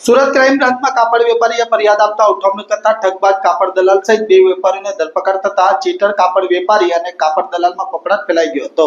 Surat crime બ્રાન્ચમાં કાપડ વેપારીએ ફરિયાદ આપતા ઉઠવણી કરતા ઠગબાજ કાપડ દલાલ સહિત બે વેપારીને ધરપકડ થતા ચીટર કાપડ વેપારી અને કાપડ દલાલમાં ફફડાટ ફેલાઈ ગયો હતો.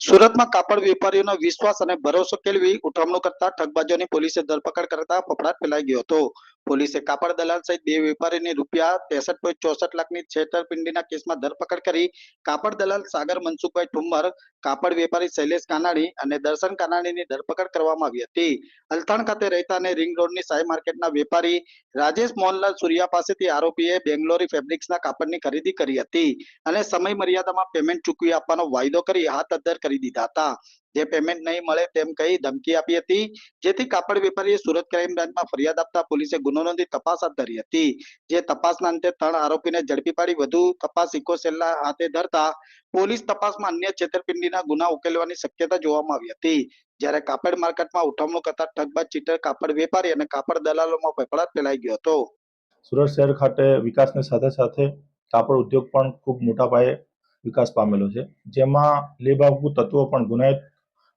સુરતમાં કાપડ વેપારીઓનો વિશ્વાસ અને ભરોસો કેળવી ઉઠવણું કરતા ઠગબાજોની પોલીસે ધરપકડ કરતા ફફડાટ ફેલાઈ ગયો હતો. પોલીસે કાપડ દલાલ સહિત બે વેપારીની રૂપિયા ત્રેસઠ પોઈન્ટ ચોસઠ લાખની છેતરપિંડીના કેસમાં ધરપકડ કરી કાપડ દલાલ સાગર મનસુખભાઈ ઠુમ્મર, કાપડ વેપારી શૈલેષ કાનાણી અને દર્શન કાનાણીની ધરપકડ કરવામાં આવી હતી. અલથાણ ખાતે રહેતા અને રિંગ રોડની સાઈ માર્કેટના વેપારી રાજેશ મોહનલાલ સૂર્યા પાસેથી આરોપીએ બેંગ્લોરી ફેબ્રિક્સના કાપડની ખરીદી કરી હતી અને સમય મર્યાદામાં પેમેન્ટ ચૂકવી આપવાનો વાયદો કરી હાથ અદ્ધર કરી દીધા હતા. જે પેમેન્ટ નહીં મળે તેમ કહી ધમકી આપી હતી. જેથી કાપડ વેપારીએ સુરત ક્રાઇમ બ્રાન્ચમાં ફરિયાદ આપતા પોલીસે ગુનો નોંધી તપાસ હાથ ધરી હતી. જે તપાસના અંતે ત્રણ આરોપીને ઝડપી પાડી વધુ તપાસ ઇકો સેલના હાથે ધરતા પોલીસ તપાસમાં અન્ય છેતરપિંડીના ગુના ઉકેલવાની શક્યતા જોવામાં આવી હતી. જ્યારે કાપડ માર્કેટમાં ઉઠવણું કરતા ઠગબાજ, ચીટર, કાપડ વેપારી અને કાપડ દલાલોમાં ફફડાટ ફેલાઈ ગયો હતો. સુરત શહેર ખાતે વિકાસની સાથે સાથે કાપડ ઉદ્યોગ પણ ખૂબ મોટા પાયે વિકાસ પામેલો છે. જેમાં લેબાગુ તત્વો પણ ગુનાહિત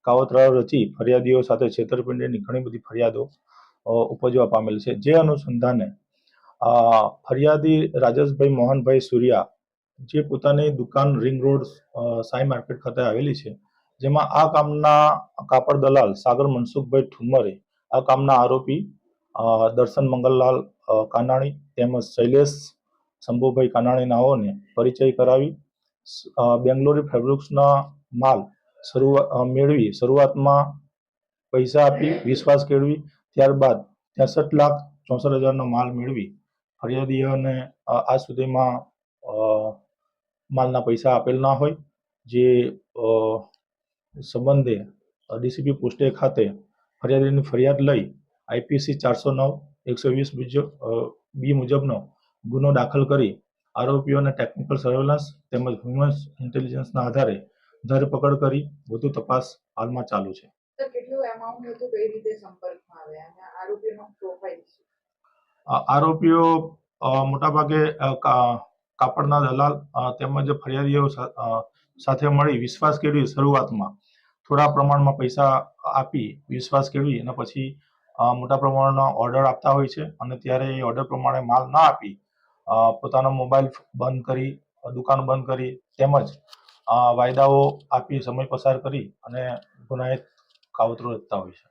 કાવતરાઓ રચી ફરિયાદીઓ સાથે છેતરપિંડીની ઘણી બધી ફરિયાદો ઉપજવા પામેલ છે. જે અનુસંધાને ફરિયાદી રાજેશભાઈ મોહનભાઈ સૂર્યા, જે પોતાની દુકાન રિંગ રોડ સાઈ માર્કેટ ખાતે આવેલી છે, જેમાં આ કામના કાપડ દલાલ સાગર મનસુખભાઈ ઠુમરે, આ કામના આરોપી દર્શન મંગલલાલ કાનાણી તેમજ શૈલેષ શંભુભાઈ કાનાણી નાઓને પરિચય કરાવી બેંગ્લોરી ફેબ્રિક્સના માલ શરૂઆત મેળવી. શરૂઆતમાં પૈસા આપી, વિશ્વાસ કેળવી. ત્યારબાદ ત્રેસઠ લાખ ચોસઠ હજારનો માલ મેળવી. ફરિયાદીઓને આજ સુધીમાં માલના પૈસા આપેલ ના હોય, જે સંબંધે ડીસીપી પોસ્ટે ખાતે ફરિયાદીની ફરિયાદ લઈ આઈપીસી ચારસો નવ, એકસો વીસ બીજો બી મુજબનો ગુનો દાખલ કરી આરોપીઓને ટેકનિકલ સર્વેલન્સ તેમજ હ્યુમન ઇન્ટેલિજન્સના આધારે ધરપકડ કરી વધુ તપાસ હાલમાં ચાલુ છે. આરોપીઓ મોટાભાગે કાપડના દલાલ તેમજ ફરિયાદીઓ સાથે મળી વિશ્વાસ કેળવી શરૂઆતમાં. થોડા પ્રમાણમાં પૈસા આપી વિશ્વાસ કેળવી અને પછી મોટા પ્રમાણનો ઓર્ડર આપતા હોય છે અને ત્યારે એ ઓર્ડર પ્રમાણે માલ ના આપી પોતાનો મોબાઈલ બંધ કરી દુકાન બંધ કરી તેમજ વાયદાઓ આપી સમય પસાર કરી અને ગુનાહિત કાવતરો રચતા હોય છે.